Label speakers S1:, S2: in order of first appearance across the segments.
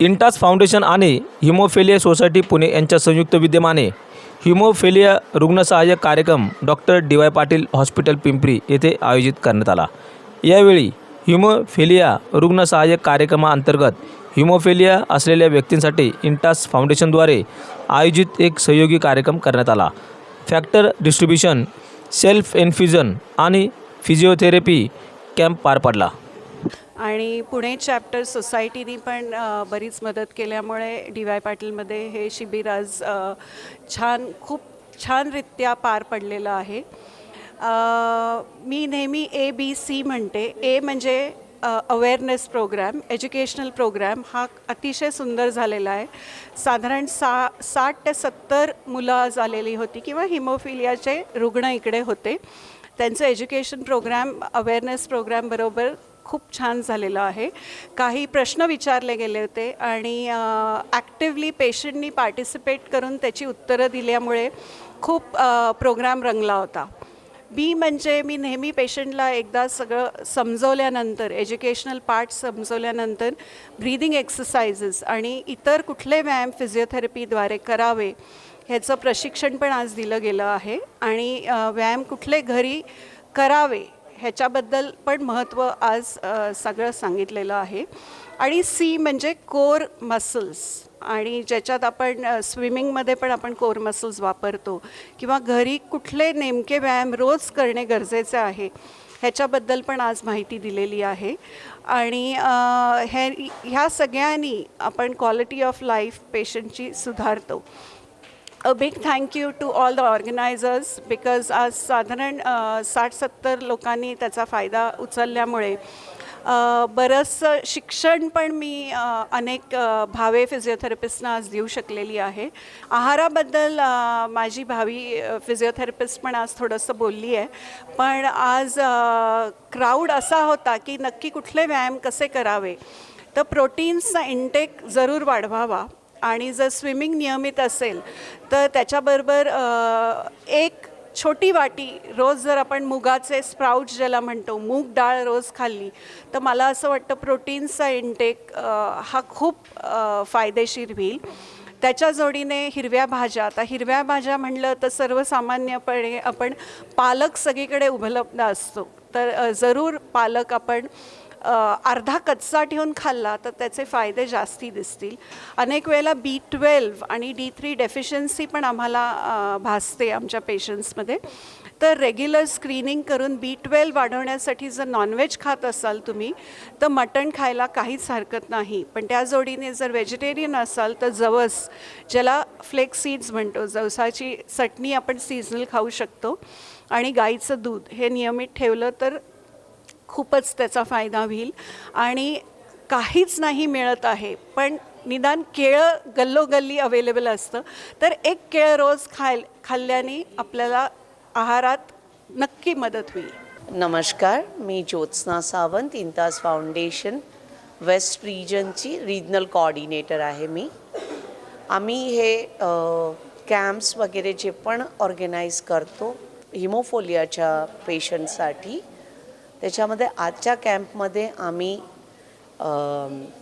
S1: Intas foundation आणि haemophilia society Pune यांच्या संयुक्त विद्यमाने हिमोफेलिया रुग्णसहाय्यक कार्यक्रम doctor D Y Patil hospital Pimpri येथे आयोजित करण्यात आला. यावेळी हिमोफेलिया रुग्णसहाय्यक कार्यक्रमाअंतर्गत हिमोफेलिया असलेल्या व्यक्तींसाठी इंटास फाउंडेशनद्वारे आयोजित एक सहयोगी कार्यक्रम करण्यात आला. फॅक्टर डिस्ट्रीब्युशन सेल्फ इन्फ्युजन आणि फिजिओथेरपी कॅम्प पार पडला.
S2: आणि पुणे चॅप्टर सोसायटीनी पण बरीच मदत केल्यामुळे डी वाय पाटीलमध्ये हे शिबिर आज छान खूप छानरित्या पार पडलेलं आहे. मी नेहमी ए बी सी म्हणते. ए म्हणजे अवेअरनेस प्रोग्रॅम एज्युकेशनल प्रोग्रॅम हा अतिशय सुंदर झालेला आहे. साधारण सा साठ ते सत्तर मुलं आज आलेली होती किंवा हिमोफिलियाचे रुग्ण इकडे होते. त्यांचं एज्युकेशन प्रोग्रॅम अवेअरनेस प्रोग्रॅमबरोबर खूप छान झालेलं आहे. काही प्रश्न विचारले गेले होते आणि ॲक्टिवली पेशंटनी पार्टिसिपेट करून त्याची उत्तरं दिल्यामुळे खूप प्रोग्राम रंगला होता. बी म्हणजे मी नेहमी पेशंटला एकदा सगळं समजवल्यानंतर एज्युकेशनल पार्ट समजवल्यानंतर ब्रीदिंग एक्सरसाइजेस आणि इतर कुठले व्यायाम फिजिओथेरपीद्वारे करावे ह्याचं प्रशिक्षण पण आज दिलं गेलं आहे. आणि व्यायाम कुठले घरी करावे ह्याच्याबद्दल पण महत्त्व आज सगळं सांगितलेलं आहे. आणि सी म्हणजे कोर मसल्स आणि ज्याच्यात आपण स्विमिंगमध्ये पण आपण कोर मसल्स वापरतो किंवा घरी कुठले नेमके व्यायाम रोज करणे गरजेचे आहे ह्याच्याबद्दल पण आज माहिती दिलेली आहे. आणि हे ह्या सगळ्यांनी आपण क्वालिटी ऑफ लाईफ पेशंटची सुधारतो. A big thank you to all the organisers because आज साधारण साठ सत्तर लोकांनी त्याचा फायदा उचलल्यामुळे बरंचसं शिक्षण पण मी अनेक भावे फिजिओथेरपिस्टना आज देऊ शकलेली आहे. आहाराबद्दल माझी भावी फिजिओथेरपिस्ट पण आज थोडंसं बोलली आहे. पण आज क्राऊड असा होता की नक्की कुठले व्यायाम कसे करावे? तर प्रोटीन्सचा इंटेक जरूर वाढवावा. आणि जर स्विमिंग नियमित असेल तर त्याच्याबरोबर एक छोटी वाटी रोज जर आपण मुगाचे स्प्राउट ज्याला म्हणतो मूग डाळ रोज खाल्ली तर मला असं वाटतं प्रोटीन्सचा इंटेक हा खूप फायदेशीर होईल. त्याच्या जोडीने हिरव्या भाज्या आता हिरव्या भाज्या म्हणलं तर सर्वसामान्यपणे आपण पालक सगळीकडे उपलब्ध असतो. तर जरूर पालक आपण अर्धा कच्चा ठेवून खाल्ला तर त्याचे फायदे जास्ती दिसतील. अनेक वेळेला बी ट्वेल्व आणि डी थ्री डेफिशियन्सी पण आम्हाला भासते आमच्या पेशंट्समध्ये तर रेग्युलर स्क्रीनिंग करून बी ट्वेल्व वाढवण्यासाठी जर नॉनव्हेज खात असाल तुम्ही तर मटण खायला काहीच हरकत नाही. पण त्या जोडीने जर व्हेजिटेरियन असाल तर जवस ज्याला फ्लेक्स सीड्स म्हणतो जवसाची चटणी आपण सीझनल खाऊ शकतो. आणि गाईचं दूध हे नियमित ठेवलं तर खूपच त्याचा फायदा होईल. आणि काहीच नाही मिळत आहे पण निदान केळं गल्लोगल्ली अवेलेबल असतं. तर एक केळं रोज खाय खाल्ल्याने आपल्याला आहारात नक्की मदत होईल.
S3: नमस्कार मी ज्योत्स्ना सावंत इंताज फाउंडेशन वेस्ट रिजनची रिजनल कोऑर्डिनेटर आहे मी. आम्ही हे कॅम्प्स वगैरे जे पण ऑर्गनाईज करतो हिमोफोलियाच्या पेशंटसाठी त्याच्यामध्ये आजच्या कॅम्पमध्ये आम्ही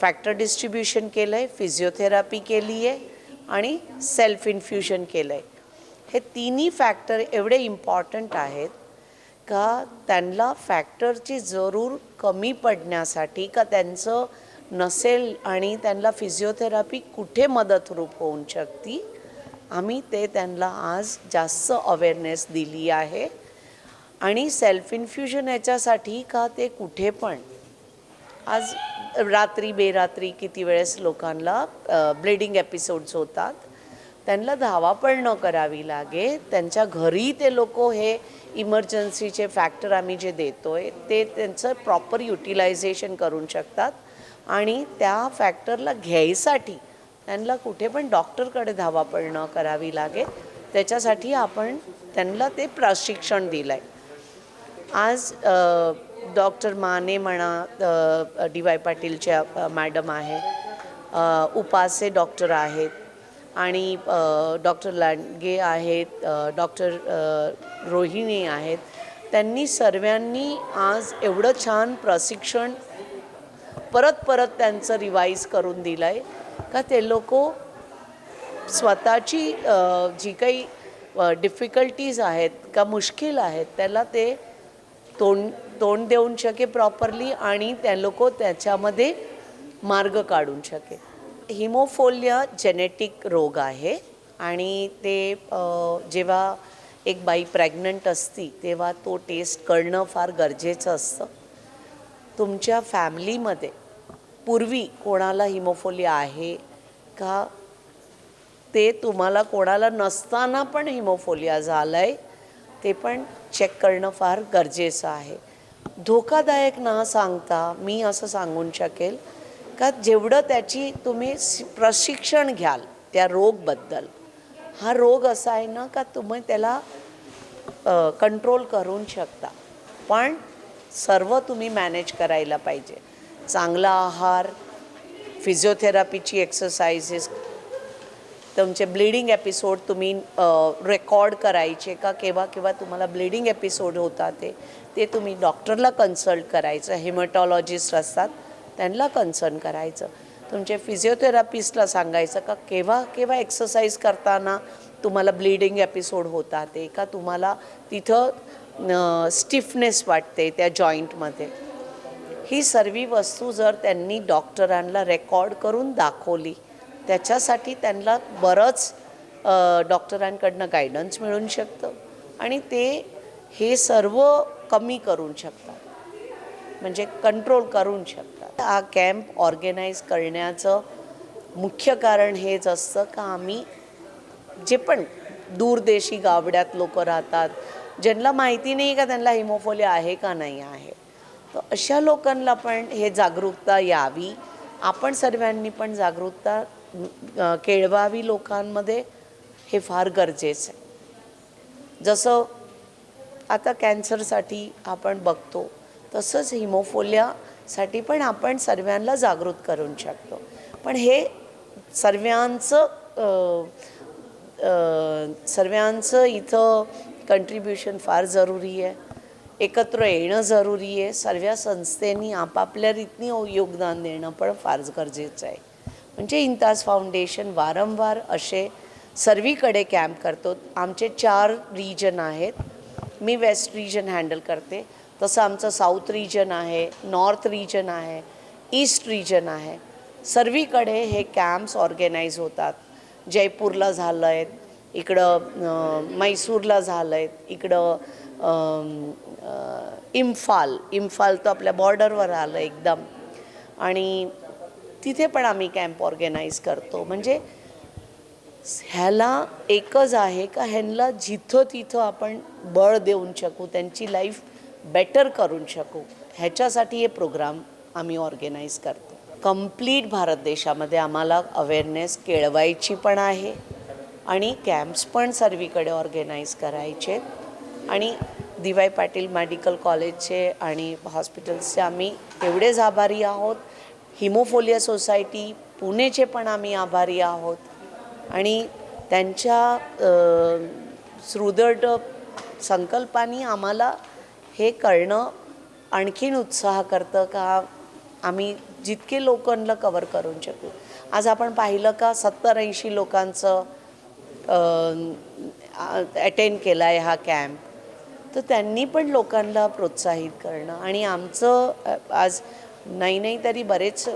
S3: फॅक्टर डिस्ट्रीब्युशन केलं आहे फिजिओथेरपी केली आहे आणि सेल्फ इन्फ्युजन केलं आहे हे तिन्ही फॅक्टर एवढे इम्पॉर्टंट आहेत का त्यांना फॅक्टरची जरूर कमी पडण्यासाठी का त्यांचं नसेल आणि त्यांना फिजिओथेरपी कुठे मदतरूप होऊ शकते? आम्ही ते त्यांना आज जास्त अवेअरनेस दिली आहे. आणि सेल्फ इन्फ्युजन याच्यासाठी का ते कुठे पण. आज रात्री बेरात्री किती वेळेस लोकांना ब्लिडिंग एपिसोड्स होतात. त्यांना धावापळ न करावी लागे. त्यांच्या घरी ते लोक हे इमर्जन्सीचे फॅक्टर आम्ही जे देतो आहे ते त्यांचं प्रॉपर युटिलायझेशन करू शकतात. आणि त्या फॅक्टरला घ्यायसाठी त्यांना कुठे पण डॉक्टरकडे धावापळ न करावी लागे. त्याच्यासाठी आपण त्यांना ते प्रशिक्षण दिलं आहे आज डॉक्टर माने म्हणा डी वाय पाटीलच्या मॅडम आहे उपासे डॉक्टर आहेत आणि डॉक्टर लांडगे आहेत डॉक्टर रोहिणी आहेत. त्यांनी सर्वांनी आज एवढं छान प्रशिक्षण परत परत त्यांचं रिवाईज करून दिलं आहे का ते लोक स्वतःची जी काही डिफिकल्टीज आहेत का मुश्किल आहेत त्याला ते तोंड तोंड देऊन शके प्रॉपरली आणि त्या लोक त्याच्यामध्ये मार्ग काढून शके. हिमोफोलिया जेनेटिक रोग आहे आणि ते जेव्हा एक बाई प्रेग्नंट असती तेव्हा तो टेस्ट करणं फार गरजेचं असतं. तुमच्या फॅमिलीमध्ये पूर्वी कोणाला हिमोफोलिया आहे का? ते तुम्हाला कोणाला नसताना पण हिमोफोलिया झालं आहे ते पण चेक करणं फार गरजेचं आहे. धोकादायक न सांगता मी असं सांगून शकेल का जेवढं त्याची तुम्ही प्रशिक्षण घ्याल त्या रोगबद्दल हा रोग असा आहे ना का तुम्ही त्याला कंट्रोल करून शकता. पण सर्व तुम्ही मॅनेज करायला पाहिजे. चांगला आहार फिजिओथेरपीची एक्सरसाइजेस तुमचे ब्लिडिंग एपिसोड तुम्ही रेकॉर्ड करायचे का? केव्हा केव्हा तुम्हाला ब्लिडिंग एपिसोड होता ते? ते तुम्ही डॉक्टरला कन्सल्ट करायचं. हेमॅटॉलॉजिस्ट असतात त्यांना कन्सल्ट करायचं. तुमचे फिजिओथेरपिस्टला सांगायचं का केव्हा केव्हा एक्सरसाइज करताना तुम्हाला ब्लिडिंग एपिसोड होतात ते? का तुम्हाला तिथं स्टिफनेस वाटते त्या जॉईंटमध्ये ही सर्व वस्तू जर त्यांनी डॉक्टरांना रेकॉर्ड करून दाखवली त्याच्यासाठी त्यांना बरंच डॉक्टरांकडनं गायडन्स मिळून शकतं आणि ते हे सर्व कमी करू शकतात. म्हणजे कंट्रोल करू शकतात. हा कॅम्प ऑर्गनाईज करण्याचं मुख्य कारण हेच असतं का आम्ही जे पण दूरदेशी गावड्यात लोक राहतात ज्यांना माहिती नाही का त्यांना हिमोफोलिया आहे का नाही आहे तर अशा लोकांना पण हे जागरूकता यावी. आपण सर्वांनी पण जागरूकता केळवावी लोकांमध्ये हे फार गरजेचं आहे. जसं आता कॅन्सरसाठी आपण बघतो तसंच हिमोफोलियासाठी पण आपण सर्वांना जागृत करू शकतो. पण हे सर्वांचं सर्वांचं इथं कंट्रीब्युशन फार जरुरी आहे. एकत्र येणं जरुरी आहे. सर्व संस्थेनी आपापल्या रीतनी योगदान देणं पण फार गरजेचं आहे. म्हणजे इंताज फाउंडेशन वारंवार असे सर्वीकडे कॅम्प करतो. आमचे चार रिजन आहेत. मी वेस्ट रिजन हँडल करते. तसं आमचं साऊथ रिजन आहे नॉर्थ रिजन आहे ईस्ट रिजन आहे. सर्वीकडे हे कॅम्प्स ऑर्गनाईज होतात. जयपूरला झालं आहेत इकडं मैसूरला झालं आहेत इकडं इम्फाल. इम्फाल तर आपल्या बॉर्डरवर आलं एकदम. आणि तिथे पण आम्ही कॅम्प ऑर्गनाईज करतो. म्हणजे ह्याला एकच आहे का ह्यांना जिथं तिथं आपण बळ देऊन शकू त्यांची लाईफ बेटर करून शकू ह्याच्यासाठी हे प्रोग्राम आम्ही ऑर्गनाईज करतो. कंप्लीट भारत देशामध्ये आम्हाला अवेअरनेस केळवायची पण आहे आणि कॅम्प्स पण सर्वीकडे ऑर्गनाईज करायचे. आणि डी वाय पाटील मेडिकल कॉलेजचे आणि हॉस्पिटल्सचे आम्ही एवढेच आभारी आहोत. हिमोफोलिया सोसायटी पुणेचे पण आम्ही आभारी आहोत. आणि त्यांच्या सुदृढ संकल्पाने आम्हाला हे करणं आणखीन उत्साह करतं का आम्ही जितके लोकांना कवर करून शकू. आज आपण पाहिलं का सत्तर ऐंशी लोकांचं अटेंड केला आहे हा कॅम्प तर त्यांनी पण लोकांना प्रोत्साहित करणं. आणि आमचं आज नाही नाही तरी बरेच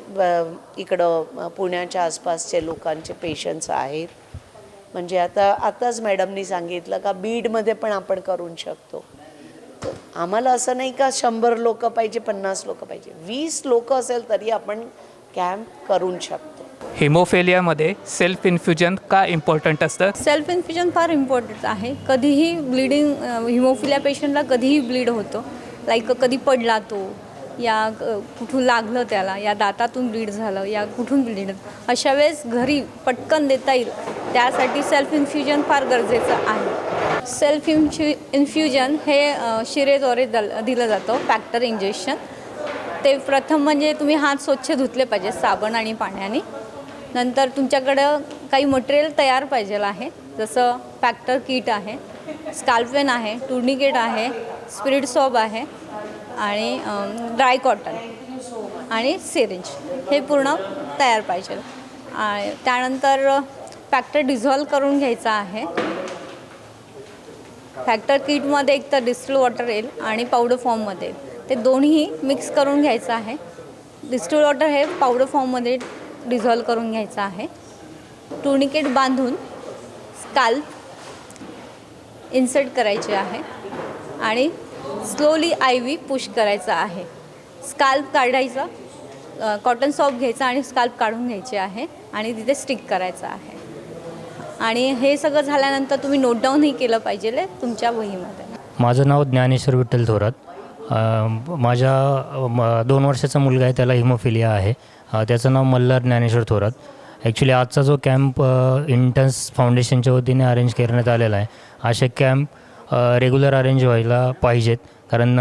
S3: इकडं पुण्याच्या आसपासचे लोकांचे पेशंट्स आहेत. म्हणजे आता आताच मॅडमनी सांगितलं का बीडमध्ये पण आपण करू शकतो. आम्हाला असं नाही का शंभर लोक पाहिजे पन्नास लोक पाहिजे. वीस लोक असेल तरी आपण कॅम्प करू शकतो.
S4: हिमोफेलियामध्ये सेल्फ इन्फ्युजन का इम्पॉर्टंट असतं?
S5: सेल्फ इन्फ्युजन फार इम्पॉर्टंट आहे. कधीही ब्लिडिंग हिमोफिलिया पेशंटला कधीही ब्लीड होतो. लाईक कधी पडला तो या कुठून लागलं त्याला या दातातून ब्लीड झालं या कुठून ब्लीड अशा वेळेस घरी पटकन देता येईल. त्यासाठी सेल्फ इन्फ्युजन फार गरजेचं आहे. सेल्फ इन्फ्यु इन्फ्युजन हे शिरेद्वारे दल दिलं जातं फॅक्टर इंजेक्शन ते प्रथम म्हणजे तुम्ही हात स्वच्छ धुतले पाहिजे साबण आणि पाण्याने. नंतर तुमच्याकडं काही मटेरियल तयार पाहिजे आहे जसं फॅक्टर किट आहे स्काल्पेन आहे टुर्निकेट आहे स्पिरिट सॉब आहे. आणि ड्राय कॉटन आणि सिरिंज हे पूर्ण तयार पाहिजे. आणि त्यानंतर फॅक्टर डिझॉल्व करून घ्यायचा आहे. फॅक्टर किटमध्ये एक तर डिस्टिल वॉटर येईल आणि पावडर फॉर्ममध्ये येईल ते दोन्ही मिक्स करून घ्यायचं आहे. डिस्टिल वॉटर हे पावडर फॉर्ममध्ये डिझॉल्व करून घ्यायचं आहे. टुर्निकेट बांधून स्काल्प इन्सर्ट करायचे आहे. आणि स्लोली आय व्ही पुश करायचा आहे. स्काल्प काढायचा कॉटन सॉप घ्यायचा आणि स्काल्प काढून घ्यायचे आहे आणि तिथे स्टिक करायचं आहे. आणि हे सगळं झाल्यानंतर तुम्ही नोट डाऊनही केलं पाहिजे तुमच्या वहीमध्ये.
S6: माझं नाव ज्ञानेश्वर विठ्ठल थोरात. माझ्या म- दोन वर्षाचा मुलगा आहे त्याला हिमोफिलिया आहे. त्याचं नाव मल्हार ज्ञानेश्वर थोरात. ॲक्च्युली आजचा जो कॅम्प इंटन्स फाउंडेशनच्या वतीने अरेंज करण्यात आलेला आहे असे कॅम्प रेग्युलर अरेंज व्हायला पाहिजेत. कारण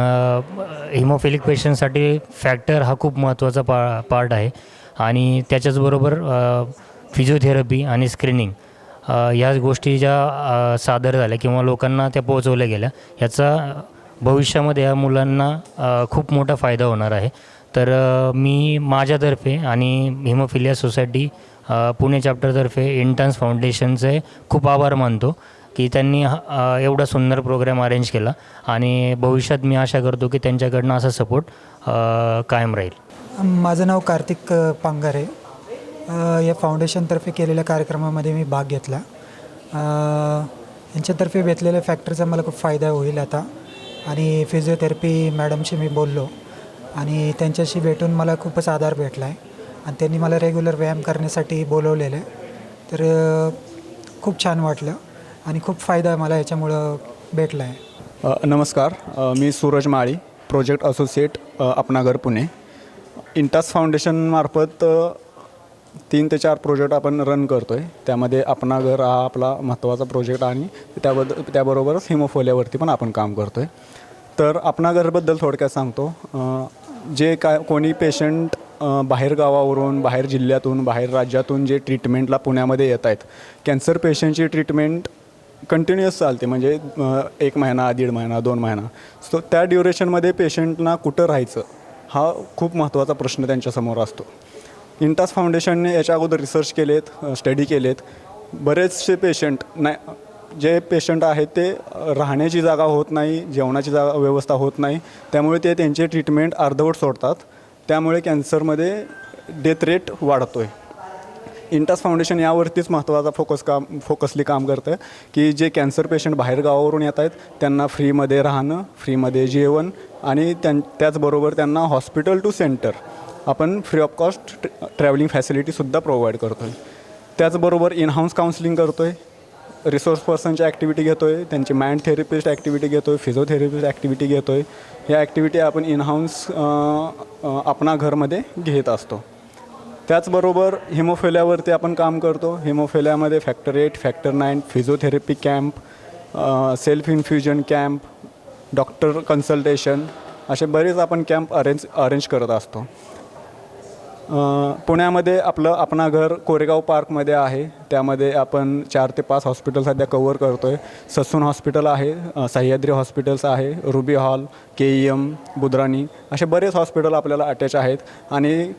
S6: हिमोफिलिक पेशंटसाठी फॅक्टर हा खूप महत्त्वाचा पा पार्ट आहे. आणि त्याच्याचबरोबर फिजिओथेरपी आणि स्क्रीनिंग ह्या गोष्टी ज्या सादर झाल्या किंवा लोकांना त्या पोहोचवल्या गेल्या याचा भविष्यामध्ये या मुलांना खूप मोठा फायदा होणार आहे. तर मी माझ्यातर्फे आणि हिमोफिलिया सोसायटी पुणे चॅप्टरतर्फे इंटन्स फाउंडेशनचे खूप आभार मानतो. की त्यांनी हा- एवढा सुंदर प्रोग्राम अरेंज केला आणि भविष्यात मी आशा करतो की त्यांच्याकडनं असा सपोर्ट कायम राहील.
S7: माझं नाव कार्तिक पांगारे. या फाउंडेशनतर्फे केलेल्या कार्यक्रमामध्ये मी भाग घेतला. यांच्यातर्फे घेतलेल्या फॅक्टरचा मला खूप फायदा होईल आता. आणि फिजिओथेरपी मॅडमशी मी बोललो. आणि त्यांच्याशी भेटून मला खूपच आधार भेटला आहे आणि त्यांनी मला रेग्युलर व्यायाम करण्यासाठी बोलवलेलं आहे. तर खूप छान वाटलं. आणि खूप फायदा मला याच्यामुळं भेटला आहे
S8: नमस्कार. मी सूरज माळी प्रोजेक्ट असोसिएट आपणाघर पुणे. इंटास फाउंडेशनमार्फत तीन ते चार प्रोजेक्ट आपण रन करतो आहे त्यामध्ये अपनागर हा आपला महत्त्वाचा प्रोजेक्ट आणि त्याबद्द त्याबरोबरच हिमोफोलियावरती पण आपण काम करतो आहे तर अपनागरबद्दल थोडक्यात सांगतो. जे काय कोणी पेशंट बाहेर गावावरून बाहेर जिल्ह्यातून बाहेर राज्यातून जे ट्रीटमेंटला पुण्यामध्ये येत आहेत कॅन्सर पेशंटची ट्रीटमेंट कंटिन्युअस चालते. म्हणजे एक महिना दीड महिना दोन महिना. सो त्या ड्युरेशनमध्ये पेशंटना कुठं राहायचं? हा खूप महत्त्वाचा प्रश्न त्यांच्यासमोर असतो. इंटास फाउंडेशनने याच्या अगोदर रिसर्च केलेत स्टडी केलेत. बरेचसे पेशंट नाही जे पेशंट आहेत ते राहण्याची जागा होत नाही जेवणाची जागा व्यवस्था होत नाही. त्यामुळे ते त्यांचे ट्रीटमेंट अर्धवट सोडतात. त्यामुळे कॅन्सरमध्ये डेथ रेट वाढतो आहे इंटास फाउंडेशन यावरतीच महत्त्वाचा फोकस काम फोकसली काम करतं की जे कॅन्सर पेशंट बाहेर गावावरून येत आहेत त्यांना फ्रीमध्ये राहणं फ्रीमध्ये जेवण आणि त्यां त्याचबरोबर त्यांना हॉस्पिटल टू सेंटर आपण फ्री ऑफ कॉस्ट ट्रॅव्हलिंग फॅसिलिटीसुद्धा प्रोव्हाइड करतो आहे त्याचबरोबर इनहाऊस काउन्सिलिंग करतो आहे रिसोर्स पर्सनची ॲक्टिव्हिटी घेतो आहे त्यांची माइंड थेरपिस्ट ॲक्टिव्हिटी घेतो आहे फिजिओथेरपिस्ट ॲक्टिव्हिटी घेतो आहे या ॲक्टिव्हिटी आपण इन आपणा घरमध्ये घेत असतो. त्याचबरोबर हिमोफेल्यावरती आपण काम करतो. हिमोफेल्यामध्ये factor eight factor nine physiotherapy camp self infusion camp doctor consultation असे बरेच आपण कॅम्प अरेंज अरेंज करत असतो. पुण्यामध्ये आपलं आपणा घर कोरेगाव पार्कमध्ये आहे. त्यामध्ये आपण चार ते पाच हॉस्पिटल सध्या कवर करतो आहे ससून हॉस्पिटल आहे सह्याद्री हॉस्पिटल्स आहे Ruby Hall K E M Budrani असे बरेच हॉस्पिटल आपल्याला अटॅच आहेत. आणि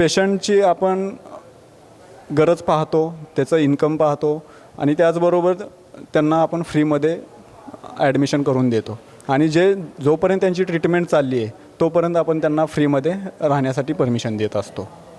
S8: पेशंटची आपण गरज पाहतो त्याचं इन्कम पाहतो आणि त्याचबरोबर त्यांना आपण फ्रीमध्ये ॲडमिशन करून देतो. आणि जे जोपर्यंत त्यांची ट्रीटमेंट चालली आहे तोपर्यंत आपण त्यांना फ्रीमध्ये राहण्यासाठी परमिशन देत असतो.